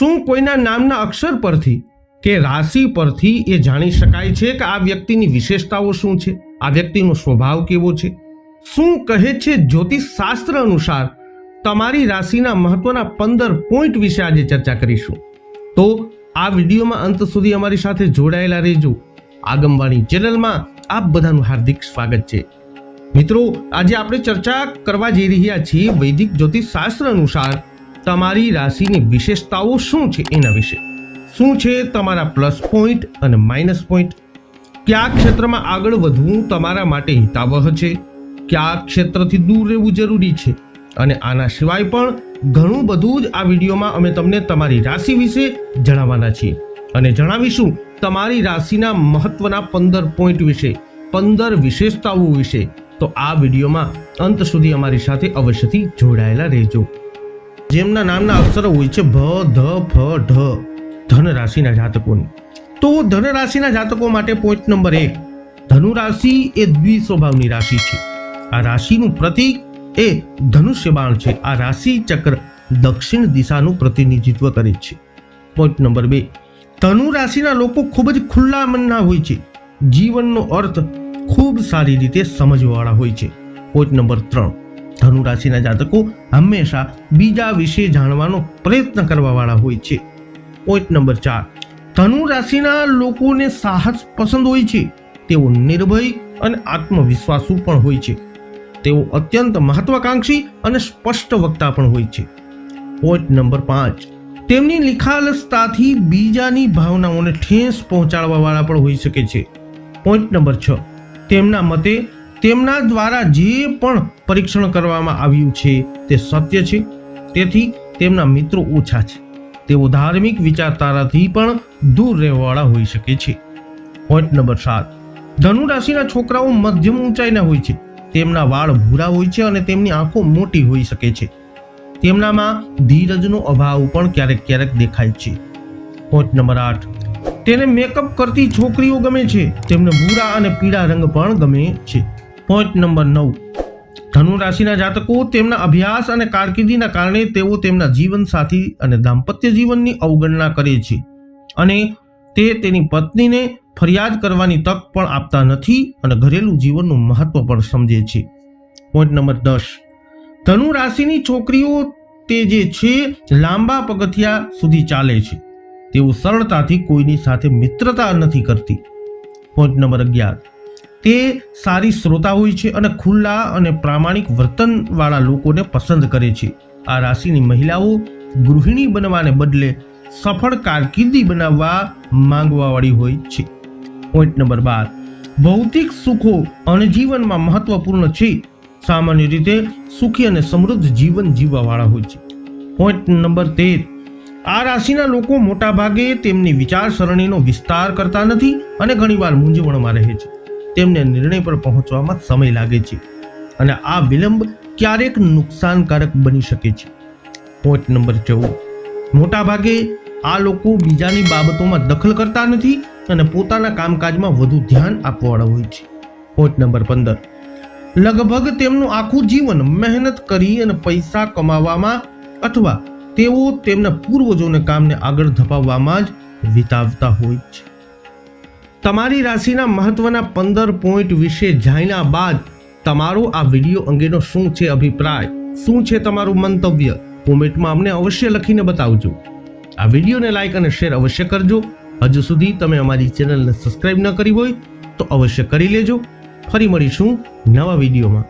શું કોઈના નામના અક્ષર પરથી કે રાશિ પરથી એ જાણી શકાય છે કે આ વ્યક્તિની વિશેષતાઓ શું છે? આ વ્યક્તિનો સ્વભાવ કેવો છે? શું કહે છે જ્યોતિષ શાસ્ત્ર અનુસાર તમારી રાશિના મહત્વના પંદર પોઈન્ટ વિશે આજે ચર્ચા કરીશું? તો આ વિડીયોમાં અંત સુધી અમારી સાથે જોડાયેલા રહેજો. આગમવાણી ચેનલમાં આપ બધાનું હાર્દિક સ્વાગત છે. મિત્રો, આજે આપણે ચર્ચા કરવા જઈ રહ્યા છીએ વૈદિક જ્યોતિષ શાસ્ત્ર અનુસાર તમારી રાશિની વિશેષતાઓ શું છે એના વિશે? શું છે તમારા પ્લસ પોઈન્ટ અને માઇનસ પોઈન્ટ કયા ક્ષેત્રમાં આગળ વધવું તમારા માટે હિતાવહ છે? કયા ક્ષેત્રથી દૂર રહેવું જરૂરી છે? અને આના સિવાય પણ ઘણું બધું જ આ વિડીયોમાં અમે તમને તમારી રાશિ વિશે જણાવવાના છીએ. અને જણાવીશું તમારી રાશિના મહત્વના પંદર પોઈન્ટ વિશે, પંદર વિશેષતાઓ વિશે. તો આ વિડીયોમાં અંત સુધી અમારી સાથે અવશ્યથી જોડાયેલા રહેજો. જેમના નામના અક્ષરો હોય છે ભ, ધ, ફ, ઢ ધન રાશિના જાતકોની. તો ધન રાશિના જાતકો માટે પોઈન્ટ નંબર એક ધનુ રાશિ એ દ્વિ સ્વભાવની રાશિ છે. આ રાશિનું પ્રતીક એ ધનુષ્ય બાણ છે. આ રાશિ ચક્ર દક્ષિણ દિશાનું પ્રતિનિધિત્વ કરે છે. પોઈન્ટ નંબર બે ધનુ રાશિના લોકો ખૂબ જ ખુલ્લા મનના હોય છે. જીવનનો અર્થ ખૂબ સારી રીતે સમજવાળા હોય છે. પોઈન્ટ નંબર ત્રણ ધનુ રાશિના જાતકો હંમેશા બીજા વિશે જાણવાનો પ્રયત્ન કરવાવાળા હોય છે. પોઈન્ટ નંબર ચાર. ધનુ રાશિના લોકોને સાહસ પસંદ હોય છે. તેઓ નિર્ભય અને આત્મવિશ્વાસુ પણ હોય છે. તેઓ અત્યંત મહત્વાકાંક્ષી અને સ્પષ્ટ વક્તા પણ હોય છે. પોઈન્ટ નંબર પાંચ. તેમની લિખાલસતાથી બીજાની ભાવનાઓને ઠેસ પહોંચાડવાવાળા પણ હોઈ શકે છે. પોઈન્ટ નંબર છ. તેમના મતે તેમના દ્વારા જે પણ પરીક્ષણ કરવામાં આવ્યું છે તે સત્ય છે. તેથી તેમના મિત્રો ઓછા છે. તેઓ ધાર્મિક વિચારધારાથી પણ દૂર રહેવાવાળા હોઈ શકે છે. પોઈન્ટ નંબર સાત. ધનુ રાશિના છોકરાઓ મધ્યમ ઊંચાઈના હોય છે. તેમના વાળ ભૂરા હોય છે અને તેમની આંખો મોટી હોઈ શકે છે. તેમનામાં ધીરજનો અભાવ પણ ક્યારેક ક્યારેક દેખાય છે. પોઈન્ટ નંબર આઠ. તેને મેકઅપ કરતી છોકરીઓ ગમે છે. તેમને ભૂરા અને પીળા રંગ પણ ગમે છે. પોઈન્ટ નંબર નવ. ધનુ રાશિના જાતકો તેમના અભ્યાસ અને કારકિર્દીના કારણે તેઓ તેમના જીવનસાથી અને દાંપત્ય જીવનની અવગણના કરે છે. અને તે તેની પત્નીને ફરિયાદ કરવાની તક પણ આપતા નથી અને ઘરેલું જીવનનું મહત્વ પણ સમજે છે. પોઈન્ટ નંબર દસ. ધનુ રાશિની છોકરીઓ તે જે છે, લાંબા પગથિયા સુધી ચાલે છે. તેઓ સરળતાથી કોઈની સાથે મિત્રતા નથી કરતી. પોઈન્ટ નંબર અગિયાર. તે સારી શ્રોતા હોય છે અને ખુલ્લા અને પ્રામાણિક વર્તનવાળા લોકોને પસંદ કરે છે. આ રાશિની મહિલાઓ ગૃહિણી બનવાને બદલે સફળ કારકિર્દી બનાવવા માંગવાવાળી હોય છે. પોઈન્ટ નંબર બાર. ભૌતિક સુખો અને જીવનમાં મહત્વપૂર્ણ છે. સામાન્ય રીતે સુખી અને સમૃદ્ધ જીવન જીવવાવાળા હોય છે. પોઈન્ટ નંબર તેર. આ રાશિના લોકો મોટાભાગે તેમની વિચારસરણીનો વિસ્તાર કરતા નથી અને ઘણીવાર મૂંઝવણમાં રહે છે. તેમને નિર્ણય પર પહોંચવામાં સમય લાગે છે અને આ વિલંબ ક્યારેક નુકસાનકારક બની શકે છે. પોઈન્ટ નંબર ચૌદ. મોટાભાગે આ લોકો બીજાની બાબતોમાં દખલ કરતા નથી અને પોતાના કામકાજમાં વધુ ધ્યાન આપવાવાળા હોય છે. પોઈન્ટ નંબર પંદર. લગભગ તેમનું આખું જીવન મહેનત કરી અને પૈસા કમાવામાં અથવા તેઓ તેમના પૂર્વજોને કામને આગળ ધપાવવામાં જ વિતાવતા હોય છે. તમારી રાશિના મહત્વના પંદર પોઈન્ટ વિશે જાણ્યા બાદ તમારો આ વીડિયો અંગેનો શું છે અભિપ્રાય? શું છે તમારું મંતવ્ય? કોમેન્ટમાં અમને અવશ્ય લખીને બતાવજો. આ વિડીયોને લાઇક અને શેર અવશ્ય કરજો. હજુ સુધી તમે અમારી ચેનલને સબસ્ક્રાઇબ ન કરી હોય તો અવશ્ય કરી લેજો. ફરી મળીશું નવા વિડીયોમાં.